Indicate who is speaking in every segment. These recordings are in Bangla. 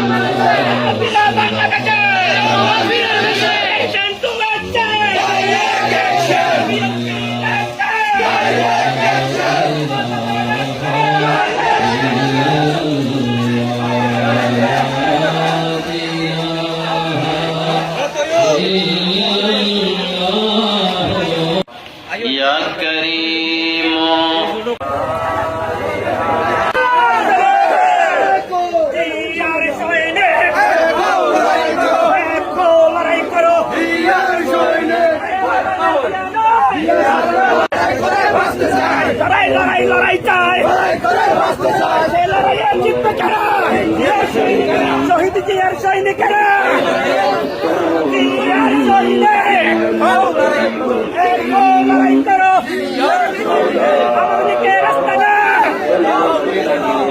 Speaker 1: يا
Speaker 2: জিতবে কারা শহীদ জিয়ার সৈনিকেরা জিয়ার সৈনিক করো লীগের রাস্তা না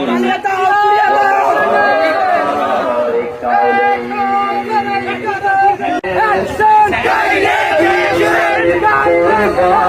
Speaker 2: বাংলা দাও, পুড়িয়ে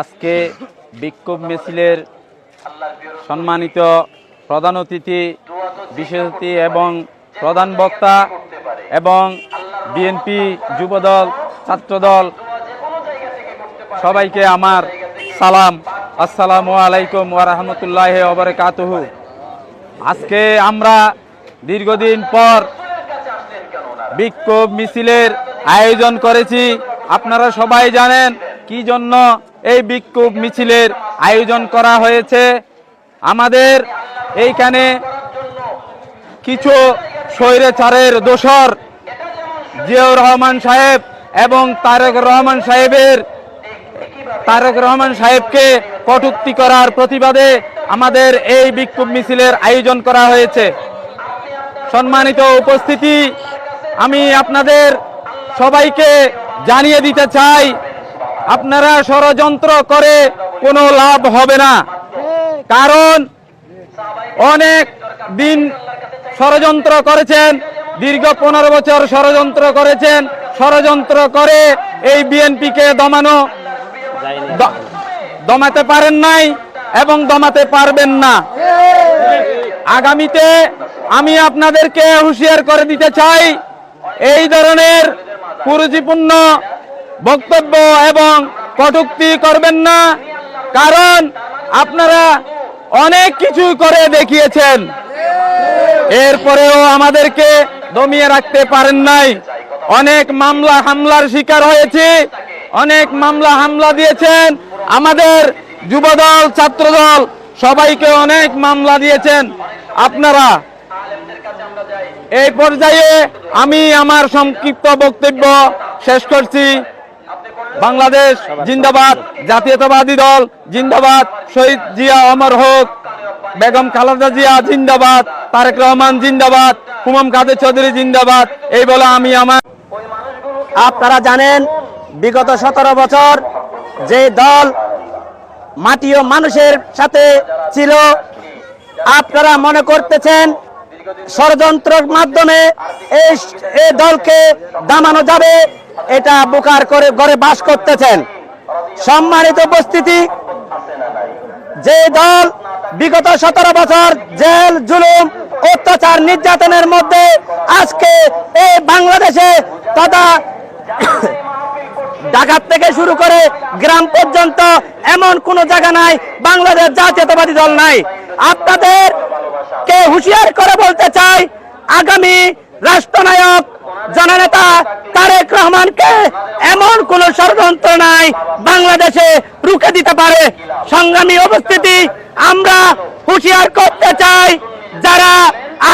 Speaker 3: আজকে বিক্ষোভ মিছিলের সম্মানিত প্রধান অতিথি, বিশেষ অতিথি এবং প্রধান বক্তা এবং বিএনপি যুবদল, ছাত্রদল, সবাইকে আমার সালাম। আসসালামু আলাইকুম ওরহমতুল্লাহ ওবরকাতহু আজকে আমরা দীর্ঘদিন পর বিক্ষোভ মিছিলের আয়োজন করেছি। আপনারা সবাই জানেন কি জন্য এই বিক্ষোভ মিছিলের আয়োজন করা হয়েছে। আমাদের এইখানে কিছু স্বৈরাচারের দোসর জিয়াউর রহমান সাহেব এবং তারেক রহমান সাহেবের তারেক রহমান সাহেবকে কটুক্তি করার প্রতিবাদে আমাদের এই বিক্ষোভ মিছিলের আয়োজন করা হয়েছে। সম্মানিত উপস্থিতি, আমি আপনাদের সবাইকে জানিয়ে দিতে চাই, আপনারা ষড়যন্ত্র করে কোনো লাভ হবে না। কারণ অনেক দিন ষড়যন্ত্র করেছেন, দীর্ঘ পনেরো বছর ষড়যন্ত্র করেছেন, ষড়যন্ত্র করে এই বিএনপিকে দমানো দমাতে পারেন নাই এবং দমাতে পারবেন না। আগামীতে আমি আপনাদেরকে হুঁশিয়ার করে দিতে চাই, এই ধরনের কুরুচিপূর্ণ বক্তব্য এবং কটুক্তি করবেন না, কারণ আপনারা অনেক কিছু করে দেখিয়েছেন। এরপরেও আমাদেরকে দমিয়ে রাখতে পারেন নাই। অনেক মামলা হামলার শিকার হয়েছে, অনেক মামলা হামলা দিয়েছেন। আমাদের যুবদল, ছাত্রদল সবাইকে অনেক মামলা দিয়েছেন। আপনারা এই পর্যায়ে আমি আমার সংক্ষিপ্ত বক্তব্য শেষ করছি। বাংলাদেশ জিন্দাবাদ, জাতীয়তাবাদী দল জিন্দাবাদ, শহীদ জিয়া অমর হোক, বেগম খালেদা জিয়া জিন্দাবাদ, তারেক রহমান জিন্দাবাদ, হুমাম কাদের চৌধুরী জিন্দাবাদ, এই বলে আমি আমার
Speaker 1: আপনারা জানেন, বিগত সতেরো বছর যে দল মাটি ও মানুষের সাথে ছিল, আপনারা মনে করতেছেন ষড়যন্ত্রের মাধ্যমে এই দলকে দামানো যাবে, এটা বোকার করে ঘরে বাস করতেছেন। সম্মানিত উপস্থিতি, যে দল বিগত সতেরো বছর জেল, জুলুম, অত্যাচার, নির্যাতনের মধ্যে আজকে এই বাংলাদেশে তথা ঢাকার থেকে শুরু করে গ্রাম পর্যন্ত এমন কোন জায়গা নাই, বাংলাদেশ জাতীয়তাবাদী দল নাই। আপনাদের কে হুঁশিয়ার করে বলতে চাই, আগামী রাষ্ট্রনায়ক জননেতা তারেক রহমানকে এমন কোন ষড়যন্ত্র নাই বাংলাদেশে রুখে দিতে পারে। সংগ্রামী উপস্থিতি আমরা হুঁশিয়ার করতে চাই, যারা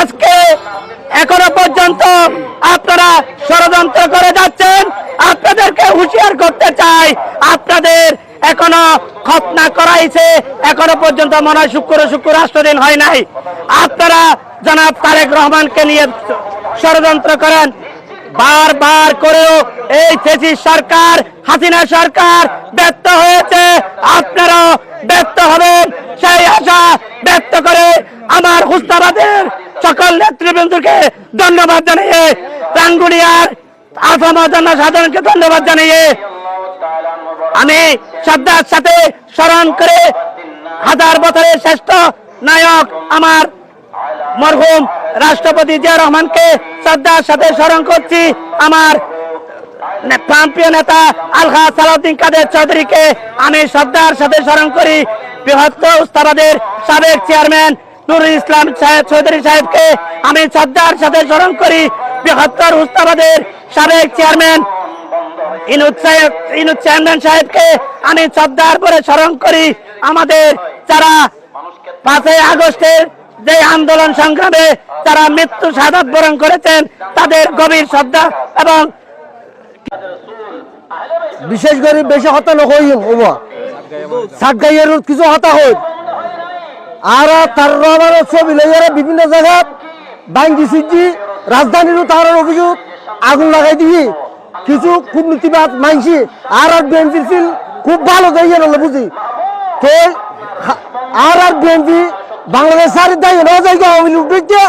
Speaker 1: আজকে এখনও পর্যন্ত আপনারা ষড়যন্ত্র করে যাচ্ছেন করতে চাই। আপনাদের এখনও খতনা করাইছে। এখনও পর্যন্ত মনে হয় শুক্র শুক্র রাষ্ট্রদিন হয় নাই। আপনারা জনাব তারেক রহমানকে নিয়ে ষড়যন্ত্র করেন। বারবার করেও এই ফেসিস সরকার, হাসিনা সরকার ব্যর্থ হয়েছে। আপনারাও ব্যর্থ হবেন। সেই আশা ব্যক্ত করে আমার হুস্তাবাদের সকল নেতৃবৃন্দকে ধন্যবাদ জানিয়ে রাঙ্গুনিয়ার আসাম জনসাধারণকে ধন্যবাদ জানিয়ে আমি শ্রদ্ধার সাথে স্মরণ করে হাজার বছরের শ্রেষ্ঠ নায়ক আমার মরহুম রাষ্ট্রপতি জিয়া রহমানকে শ্রদ্ধার সাথে স্মরণ করছি আমার প্রান্তীয় নেতা আলহা সালাউদ্দিন কাদের চৌধুরীকে আমি শ্রদ্ধার সাথে স্মরণ করি। বৃহত্তর উস্তাবাদের সাবেক চেয়ারম্যান নুরুল ইসলাম সাহেব চৌধুরী সাহেবকে আমি শ্রদ্ধার সাথে স্মরণ করি। বৃহত্তর উস্তাবাদের সাবেক চেয়ারম্যান চেয়ারম্যান সাহেবকে আমি শ্রদ্ধার পরে স্মরণ করি, আমাদের যারা পাঁচই আগস্টের যে আন্দোলন সংগ্রামে যারা মৃত্যু বরণ করেছেন, তাদের গভীর শ্রদ্ধা এবং
Speaker 4: বিশেষ করে বেশি গাইয়ের কিছু হতা হই আর তার ছবি বিভিন্ন জায়গাত বাইঙ্গি সিজি রাজধানীরও তার অভিযোগ, আগুন লাগাই দিয়ে কিছু কূটনীতিবাদ মানছি, আর আর বিএনপি ছিল খুব ভালো গাইয়ে হলো বুঝি। তো আর আর বিএনপি বাংলাদেশ সারি দায় নেওয়া যায় আওয়ামী লীগ উঠতে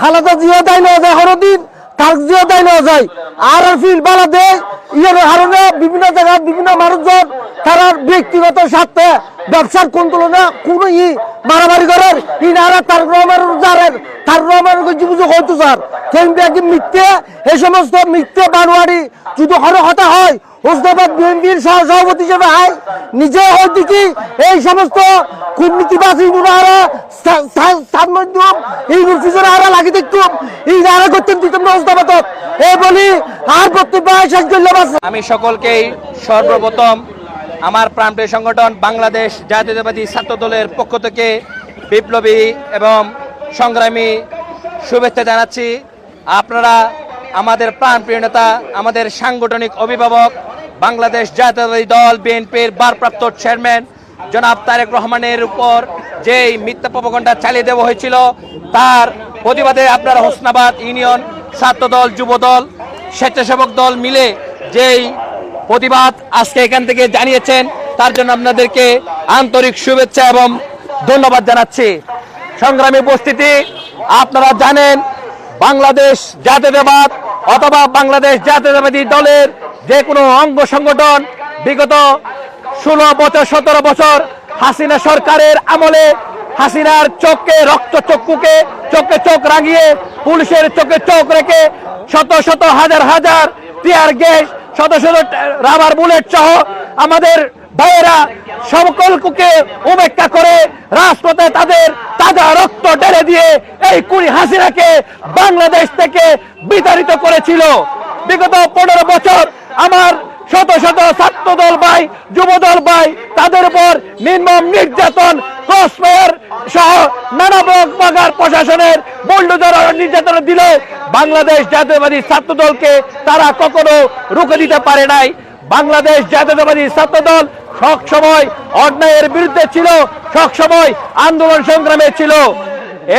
Speaker 4: খালাদা জিয়া দায় নেওয়া যায় হরদিন তার জিয়া দায় নেওয়া যায়। আর আর ফিল বালা দেয়, ইয়ার কারণে বিভিন্ন জায়গায় বিভিন্ন মানুষজন তারা ব্যক্তিগত স্বার্থে ব্যবসার কোন তুলনা কোন ই মারামারি করার ইনারা তার রহমান যারেন তার রহমান জীবন হয়তো স্যার। একদিন মিথ্যে, এই সমস্ত মিথ্যে বানোয়ারি যদি হরে হতা হয় বিএনপির সহ সভাপতি হিসেবে হয় নিজে হয়তো কি? এই সমস্ত কূটনীতিবাসী আরা লাগি দেখতুম এই যারা করতেন দিতাম না বলি আর বক্তব্য শেষ করলে বাস
Speaker 1: আমি সকলকেই সর্বপ্রথম আমার প্রাণপ্রিয় সংগঠন বাংলাদেশ জাতীয়তাবাদী ছাত্র দলের পক্ষ থেকে বিপ্লবী এবং সংগ্রামী শুভেচ্ছা জানাচ্ছি। আপনারা আমাদের প্রাণপ্রিয় নেতা, আমাদের সাংগঠনিক অভিভাবক, বাংলাদেশ জাতীয়তাবাদী দল, বিএনপির ভারপ্রাপ্ত চেয়ারম্যান জনাব তারেক রহমানের উপর যেই মিথ্যা প্রবগণ্ডা চালিয়ে দেওয়া হয়েছিল, তার প্রতিবাদে আপনারা হোসনাবাদ ইউনিয়ন ছাত্র দল যুব দল স্বেচ্ছাসেবক দল মিলে যেই প্রতিবাদ আজকে এখান থেকে জানিয়েছেন। তার জন্য আপনাদেরকে আন্তরিক শুভেচ্ছা এবং ধন্যবাদ জানাচ্ছি। সংগ্রামী উপস্থিতি, আপনারা জানেন, বাংলাদেশ জাতীয়তাবাদ অথবা বাংলাদেশ জাতীয়তাবাদী দলের যে কোনো অঙ্গ সংগঠন বিগত ষোলো বছর, সতেরো বছর হাসিনা সরকারের আমলে
Speaker 5: হাসিনার চোখকে, রক্ত চক্ষুকে, চোখে চোখ রাঙিয়ে, পুলিশের চোখে চোখ রেখে শত শত হাজার হাজার টিয়ার গ্যাস শত শত রাবার বুলেট সহ আমাদের ভাইয়েরা সকলকে উপেক্ষা করে রাজপথে তাদের তাজা রক্ত ঢেলে দিয়ে এই কুড়ি হাসিনাকে বাংলাদেশ থেকে বিতাড়িত করেছিল। বিগত পনেরো বছর আমার শত শত ছাত্র দল ভাই যুব দল ভাই, তাদের উপর নির্মম নির্যাতন ক্রসফায়ার সহ নানা প্রকার প্রশাসনের বল্ডুজার নির্যাতন দিল বাংলাদেশ জাতীয়বাদী ছাত্র দলকে তারা কখনো রুখে দিতে পারে নাই। বাংলাদেশ জাতীয়তাবাদী ছাত্র দল সব সময় অন্যায়ের বিরুদ্ধে ছিল সব সময় আন্দোলন সংগ্রামে ছিল।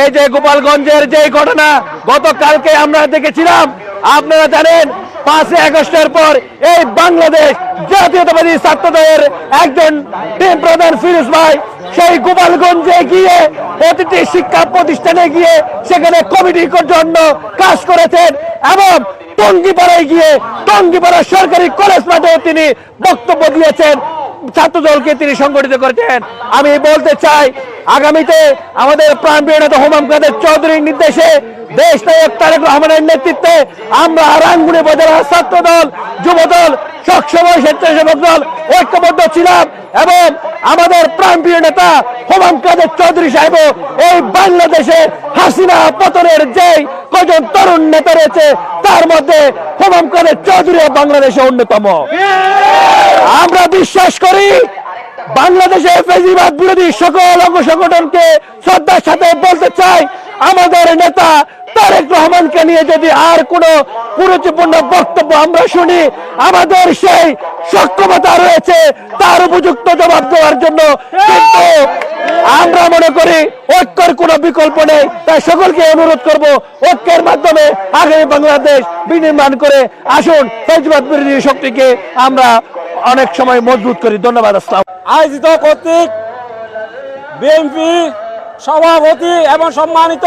Speaker 5: এই যে গোপালগঞ্জের যে ঘটনা, গতকালকে আমরা দেখেছিলাম, আপনারা জানেন, পাঁচই আগস্টের পর এই বাংলাদেশ জাতীয়তাবাদী ছাত্রদের একজন টিম প্রধান ফিরোজ ভাই সেই গোপালগঞ্জে গিয়ে প্রতিটি শিক্ষা প্রতিষ্ঠানে গিয়ে সেখানে কমিটির জন্য কাজ করেছেন এবং টঙ্গিপাড়ায় গিয়ে টঙ্গিপাড়া সরকারি কলেজ মাঠেও তিনি বক্তব্য দিয়েছেন ছাত্র দলকে তিনি সংগঠিত করেছেন। আমি বলতে চাই, আগামীতে আমাদের প্রাণ নেতা হোমাম কাদের চৌধুরীর নির্দেশে দেশ নায়ক তারেক রহমানের নেতৃত্বে। আমরা রাঙ্গুনি উপজেলার ছাত্র দল যুব দল সবসময় স্বেচ্ছাসেবক দল, ঐক্যবদ্ধ ছিলাম এবং আমাদের প্রাণপ্রিয় নেতা হোমাম কাদের চৌধুরী সাহেব এই বাংলাদেশে হাসিনা পতনের যে কজন তরুণ নেতা রয়েছে, তার মধ্যে হোমাম কাদের চৌধুরী বাংলাদেশে অন্যতম। আমরা বিশ্বাস করি, বাংলাদেশে ফেজিবাদ বিরোধী সকল অঙ্গ সংগঠনকে শ্রদ্ধার সাথে বলতে চাই, আমাদের নেতা তারেক রহমানকে নিয়ে যদি আর কোনো গুরুত্বপূর্ণ বক্তব্য আমরা শুনি, আমাদের সেই সক্ষমতা রয়েছে, তার উপযুক্ত জবাব দেওয়ার জন্য কিন্তু আমরা মনে করি ঐক্যের কোনো বিকল্প নেই। তাই সকলকে অনুরোধ করব ঐক্যের মাধ্যমে আগামী বাংলাদেশ বিনির্মাণ করে আসুন। ফেজবাদ বিরোধী শক্তিকে আমরা অনেক সময় মজবুত করি। ধন্যবাদ, আসসালাম
Speaker 6: আয়োজিত কর্তৃক বিএনপি সভাপতি এবং সম্মানিত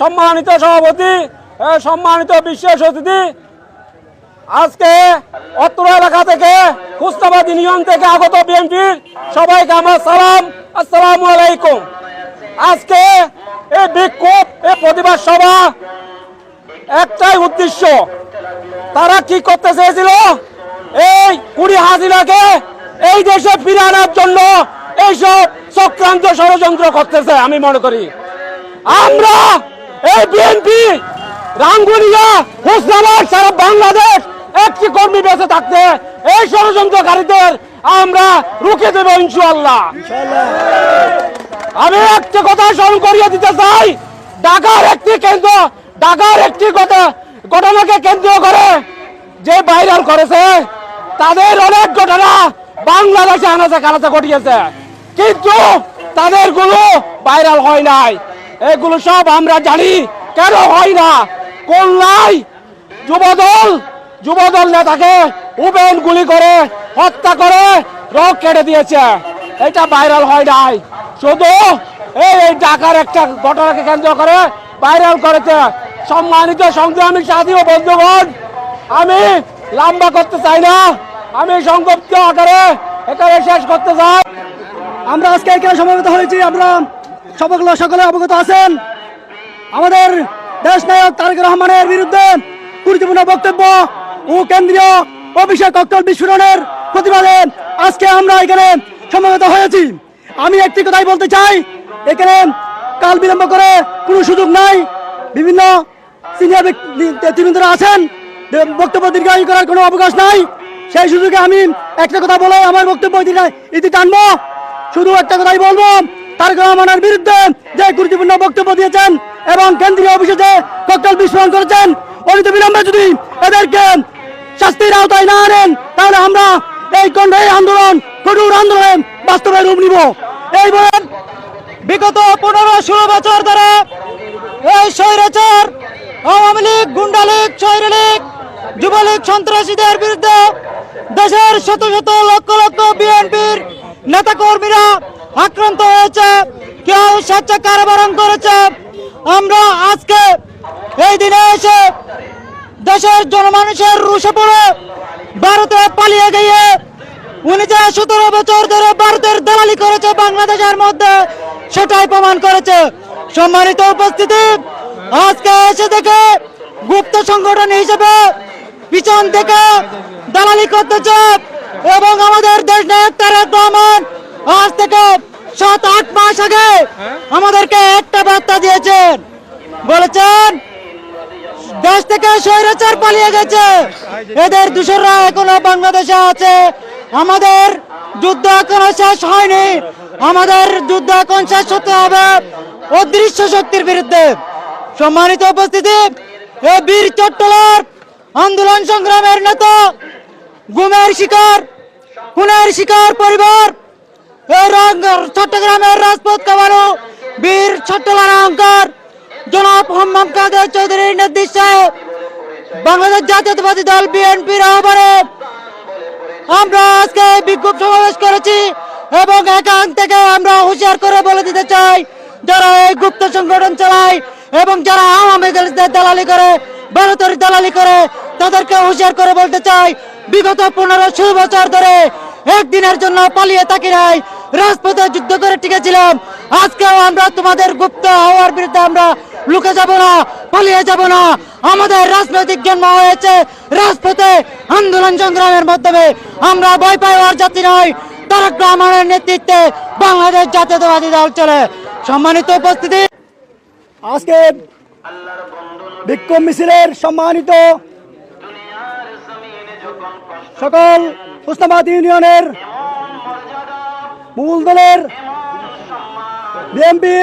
Speaker 6: সম্মানিত সভাপতি সম্মানিত বিশেষ অতিথি, আজকে অত্র এলাকা থেকে কুস্তাবাদ ইউনিয়ন থেকে আগত বিএনপির সবাইকে আমার সালাম, আসসালামু আলাইকুম। আজকে এই বিক্ষোভ, এই প্রতিবাদ সভা একটাই উদ্দেশ্য। তারা কি করতে চেয়েছিল? এই কুড়ি হাজিরাকে এই দেশে ফিরে আনার জন্য এইসব চক্রান্ত ষড়যন্ত্র করতেছে, আমি মনে করি। আমরা এই বিএনপি, রাঙ্গুনিয়া, হোসনাবাদ সারা বাংলাদেশ একটি কর্মী বেঁচে থাকতে, এই ষড়যন্ত্রকারীদের আমরা রুখে দেবো ইনশাল্লাহ আমি একটা কথা স্মরণ করিয়ে দিতে চাই, ঢাকার একটি কেন্দ্র, ঢাকার একটি ঘটনাকে কেন্দ্র করে যে ভাইরাল করেছে, তাদের অনেক ঘটনা বাংলাদেশে আনাচে কানাচে ঘটিয়েছে। কিন্তু তাদেরগুলো ভাইরাল হয় নাই। এগুলো সব আমরা জানি। কেন হয় না? কল্যাণ যুবদল যুবদল নেতাকে উবেন গুলি করে হত্যা করে রক কেটে দিয়েছে। এটা ভাইরাল হয় নাই। শুধু এই এই ঢাকার একটা ঘটনাকে কেন্দ্র করে ভাইরাল করেছে। সম্মানিত সংগ্রামী সাথী ও বন্ধুগণ, আমি লম্বা করতে চাই না। আমি সংক্ষিপ্ত আকারে এখানে শেষ করতে চাই।
Speaker 4: আমরা আজকে এখানে সমবেত হয়েছি, আমরা সকলে সকলে অবগত আছেন। আমাদের দেশ নায়ক তারেক রহমানের বিরুদ্ধে গুরুত্বপূর্ণ বক্তব্য ও কেন্দ্রীয় অভিষেক ককটেল বিস্ফোরণের প্রতিবাদে আজকে আমরা এখানে সমবেত হয়েছি। আমি একটি কথাই বলতে চাই, এখানে কাল বিলম্ব করে কোনো সুযোগ নাই। বিভিন্ন সিনিয়র নেতৃবৃন্দরা আছেন বক্তব্য দীর্ঘায়ু করার কোনো অবকাশ নাই। সেই সুযোগে আমি একটা কথা বলে আমার বক্তব্য ইতি টানবো। শুধু একটা কথাই বলব, তারেক রহমানের বিরুদ্ধে যে গুরুত্বপূর্ণ বক্তব্য দিয়েছেন এবং কেন্দ্রীয় অফিসে যে ককটেল বিস্ফোরণ করেছেন অনিত বিলম্বে যদি এদেরকে শাস্তির আওতায় না আনেন, তাহলে আমরা এই কণ্ঠ আন্দোলন, কঠোর আন্দোলন বাস্তবে রূপ নিব। এই বলে বিগত পনেরো ষোলো বছর ধরে এই স্বৈরাচার, আওয়ামী লীগ, গুন্ডা লীগ ছয়রা লীগ, যুবলীগ, সন্ত্রাসীদের বিরুদ্ধে দেশের শত শত লক্ষ লক্ষ বিএনপির নেতা কর্মীরা আক্রান্ত হয়েছে, কেউ স্বেচ্ছা কারাবরণ করেছে। আমরা আজকে এই দিনে এসে দেশের জনমানুষের রুষে পড়ে ভারতে পালিয়ে গিয়ে উনি যে সতেরো বছর ধরে ভারতের দালালি করেছে বাংলাদেশের মধ্যে,
Speaker 7: সেটাই প্রমাণ করেছে। সম্মানিত উপস্থিতি, আজকে এসে দেখে গুপ্ত সংগঠন হিসেবে পিছন থেকে দালালি করতেছে এবং আমাদের দেশ নায়ক তারেক রহমান আজ থেকে সাত আট মাস আগে আমাদেরকে একটা বার্তা দিয়েছেন। বলেছেন দেশ থেকে স্বৈরাচার পালিয়ে গেছে। এদের দূষণরা এখনও বাংলাদেশে আছে। আমাদের যুদ্ধ এখনও শেষ হয়নি। আমাদের যুদ্ধ এখন শেষ হতে হবে অদৃশ্য শক্তির বিরুদ্ধে। সম্মানিত উপস্থিতি এ বীর চট্টলার আন্দোলন সংগ্রামের নেতা গুমের শিকার, খুনের শিকার পরিবার। চট্টগ্রামের রাজপথ কামানো বীর অহংকার জনাব কাদের চৌধুরীর নির্দেশে বাংলাদেশ জাতীয়তাবাদী দল বিএনপির আহ্বানে আমরা আজকে বিক্ষোভ সমাবেশ করেছি এবং এখান থেকে আমরা হুঁশিয়ার করে বলে দিতে চাই, যারা এই গুপ্ত সংগঠন চালায় এবং যারা আওয়ামী দালালি করে, ভারতের দালালি করে তাদেরকে হুঁশিয়ার করে বলতে চাই, বিগত পনেরো ষোলো বছর ধরে একদিনের জন্য পালিয়ে থাকি নাই, রাজপথে যুদ্ধ করে টিকেছিলাম, আজকেও আমরা তোমাদের গুপ্ত হওয়ার বিরুদ্ধে আমরা লুকে যাব না, পালিয়ে যাব না। আমাদের রাজনৈতিক জন্ম হয়েছে রাজপথে আন্দোলন সংগ্রামের মাধ্যমে। আমরা ভয় পাওয়ার জাতি নয় তারেক রহমানের নেতৃত্বে বাংলাদেশ জাতীয়তাবাদী দল চলে। সম্মানিত উপস্থিতি।
Speaker 8: আজকে বিক্ষোভ মিছিলের সম্মানিত সকল হোসনাবাদ ইউনিয়নের মূল দলের বিএনপি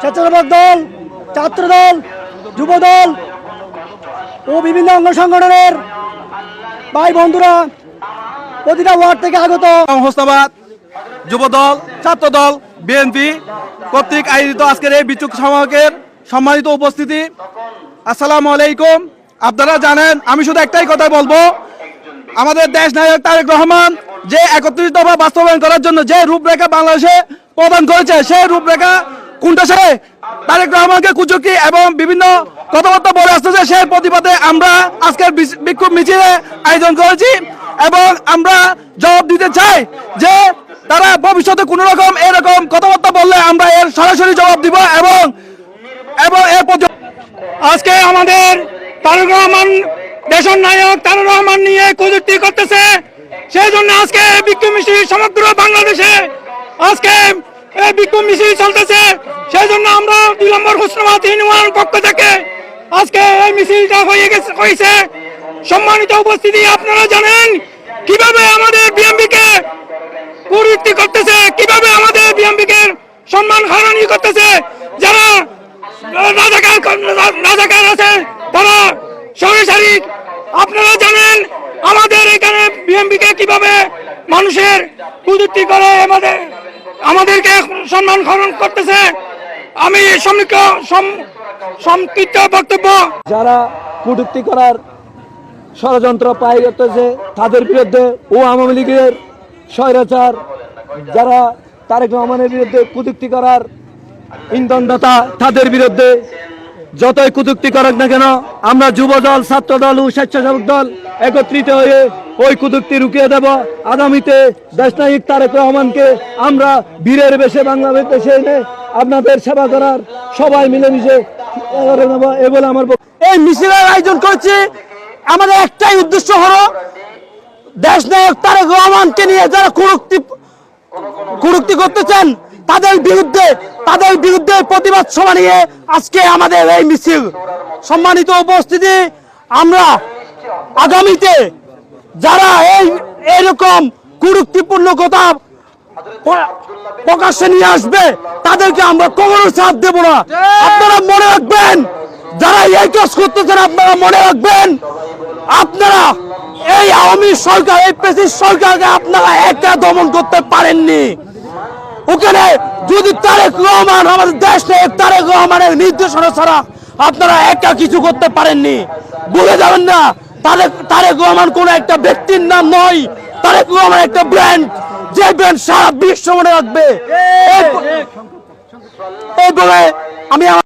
Speaker 8: স্বেচ্ছাসেবক দল ছাত্র দল যুব দল ও বিভিন্ন অঙ্গ সংগঠনের ভাই বন্ধুরা প্রতিটা ওয়ার্ড থেকে আগত।
Speaker 9: হোসনাবাদ যুবদল, ছাত্রদল, বিএনপি কর্তৃক আয়োজিত আজকের এই বিক্ষোভ সমাবেশের সম্মানিত উপস্থিতি। আসসালামু আলাইকুম। আপনারা জানেন, আমি শুধু একটাই কথা বলব আমাদের দেশ নায়ক তারেক রহমান যে একত্রিশ দফা বাস্তবায়ন করার জন্য যে রূপরেখা বাংলাদেশে প্রদান করেছে, সেই রূপরেখা কোনটা সে তারেক রহমানকে কুচুকি এবং বিভিন্ন কথাবার্তা বলে আসতেছে। সেই প্রতিবাদে আমরা আজকের বিক্ষোভ মিছিলে আয়োজন করেছি এবং আমরা জবাব দিতে চাই যে তারা ভবিষ্যতে কোনো রকম এরকম কথাবার্তা বললে আমরা এর সরাসরি জবাব দিব এবং এবং এর
Speaker 2: আজকে আমাদের তারেক রহমান দেশের নায়ক তারেক রহমান নিয়ে কুযুক্তি করতেছে। সেই জন্য আজকে বিক্ষোভ মিছিল সমগ্র বাংলাদেশে আজকে এই বিক্ষোভ মিছিল চলতেছে। সেই জন্য আমরা দুই নম্বর হোসনাবাদ ইউনিয়ন পক্ষ থেকে আজকে এই মিছিলটা হয়ে গেছে, হয়েছে। সম্মানিত উপস্থিতি, আপনারা জানেন কীভাবে আমাদের বিএমপিকে কুরুক্তি করতেছে, কীভাবে আমাদের বিএমপিকে সম্মান হারানি করতেছে যারা রাজাকার রাজাকার আছে তারা সরাসরি আপনারা জানেন আমাদের এখানে বিএমপিকে কীভাবে মানুষের কুযুক্তি করে আমাদের আমাদেরকে সম্মান হরণ করতেছে। আমি সমীক্ষ সংক্ষিপ্ত বক্তব্য
Speaker 8: যারা কটূক্তি করার ষড়যন্ত্র পাই করতেছে, তাদের বিরুদ্ধে ও আওয়ামী লীগের স্বৈরাচার, যারা তারেক রহমানের বিরুদ্ধে কটূক্তি করার ইন্ধনদাতা, তাদের বিরুদ্ধে যতই কুযুক্তি করুক না কেন, আমরা যুব দল ছাত্র দল ও স্বেচ্ছাসেবক দল একত্রিত হয়ে ওই কুযুক্তি রুকিয়ে দেব। আগামীতে দেশনায়ক তারেক রহমানকে আমরা বীরের বেশে বাংলাদেশ দেশে এনে আপনাদের সেবা করার সবাই মিলেমিশে করে নেব, এ বলে আমার এই মিছিলের আয়োজন করছি। আমাদের একটাই উদ্দেশ্য হলো দেশ নায়ক তারেক রহমানকে নিয়ে যারা কুরুক্তি কুরুক্তি করতেছেন তাদের বিরুদ্ধে তাদের বিরুদ্ধে প্রতিবাদ সভা নিয়ে আজকে আমাদের এই মিছিল। সম্মানিত উপস্থিতি, আমরা আগামীতে যারা এই এরকম কুরুক্তিপূর্ণ কথা প্রকাশ্যে নিয়ে আসবে, তাদেরকে আমরা কখনো সাথ দেব না। আপনারা মনে রাখবেন, যারা এই কাজ করতেছেন, আপনারা মনে রাখবেন, আপনারা এই আওয়ামী সরকার, এই পেশির সরকারকে আপনারা একা দমন করতে পারেননি। ওখানে যদি তারেক রহমান আমাদের দেশ নেই তারেক রহমানের নির্দেশনা ছাড়া আপনারা একা কিছু করতে পারেননি। ভুলে যাবেন না তারেক তারেক রহমান কোন একটা ব্যক্তির নাম নয়। তারেক রহমান একটা ব্র্যান্ড যে ব্র্যান্ড সারা বিশ্ব মনে রাখবে। এই- এই বলে আমি আমার